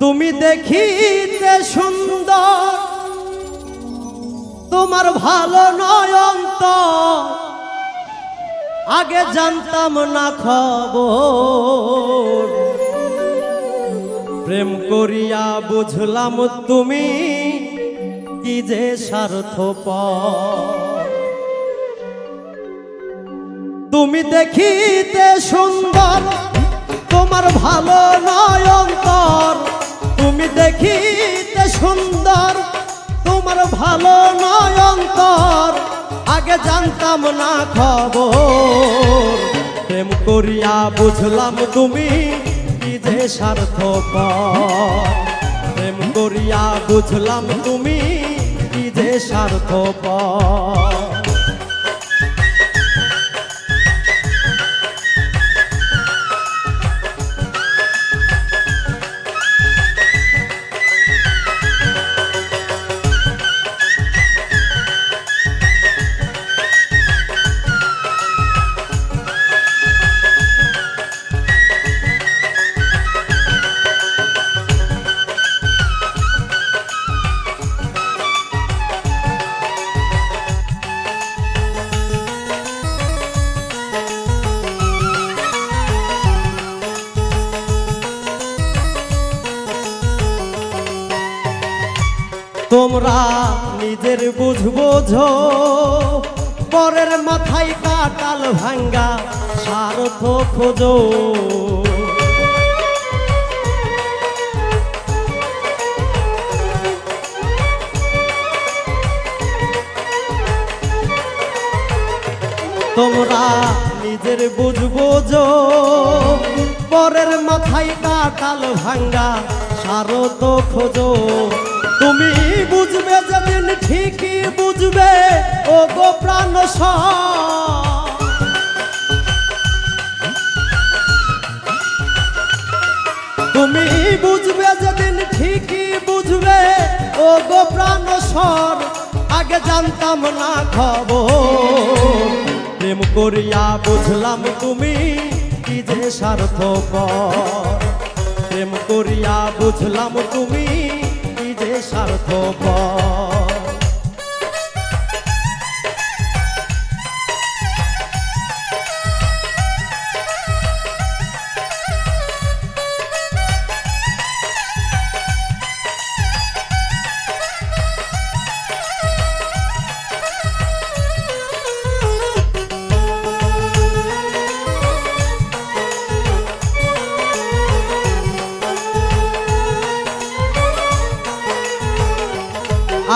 তুমি দেখিতে সুন্দর। তোমার ভালো নয়ন্ত আগে জানতাম না খবর। প্রেম করিয়া বুঝলাম তুমি কি যে স্বার্থ তুমি দেখিতে সুন্দর, তোমার ভালো নয়ন্তর তুমি দেখিতে সুন্দর, তোমার ভালো নয়ন্তর আগে জানতাম না খবর। প্রেম করিয়া বুঝলাম তুমি কি যে স্বার্থ প্রেম করিয়া বুঝলাম তুমি কি যে স্বার্থ তোমরা নিজের বুঝ বোঝো। পরের মাথায় কাটাল ভাঙ্গা স্বার্থ খোঁজো। তোমরা নিজের বুঝ বোঝো। পরের মাথায় কাটাল ভাঙ্গা স্বার্থ খোঁজো। তুমি বুঝবে যেদিন ঠিকই বুঝবে ও গো প্রাণ তুমি বুঝবে যেদিন ঠিকই বুঝবে ও গো প্রাণ আগে জানতাম না খবর, প্রেম করিয়া বুঝলাম তুমি কি যে স্বার্থ প্রেম করিয়া বুঝলাম তুমি কি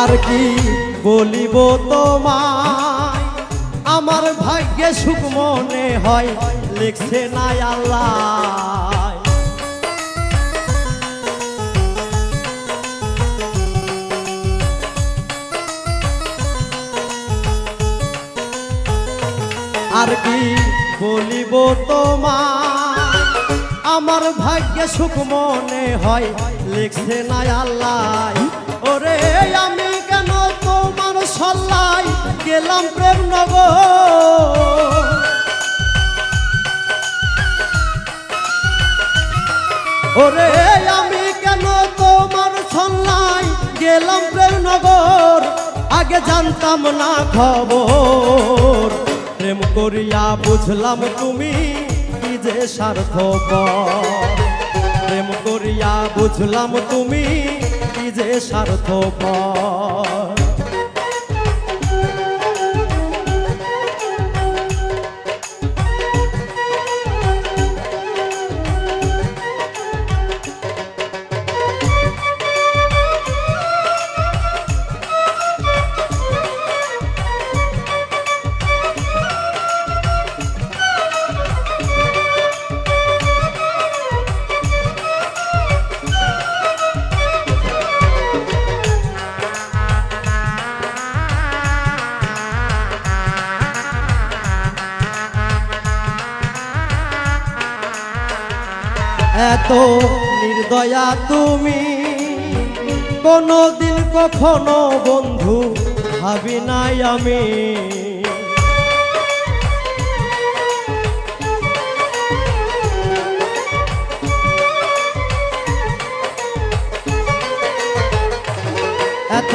আর কি বলিব তোমায়? আমার ভাগ্যে সুখ মনে হয়, লিখছে নাই আল্লাহ। আর কি বলিব তোমায়? আমার ভাগ্যে সুখ মনে হয়, লিখছে নাই আল্লাহ। ওরে আমি কেন গেলাম প্রেম নগর। ওরে, আমি কেন তোমার সল্লাই গেলাম প্রেম নগর? আগে জানতাম না খবর। প্রেম করিয়া বুঝলাম তুমি কি যে স্বার্থ প্রেম করিয়া বুঝলাম তুমি কি যে স্বার্থ এত নির্দয়া তুমি। কোনো দিন কখনো বন্ধু ভাবি নাই আমি। এত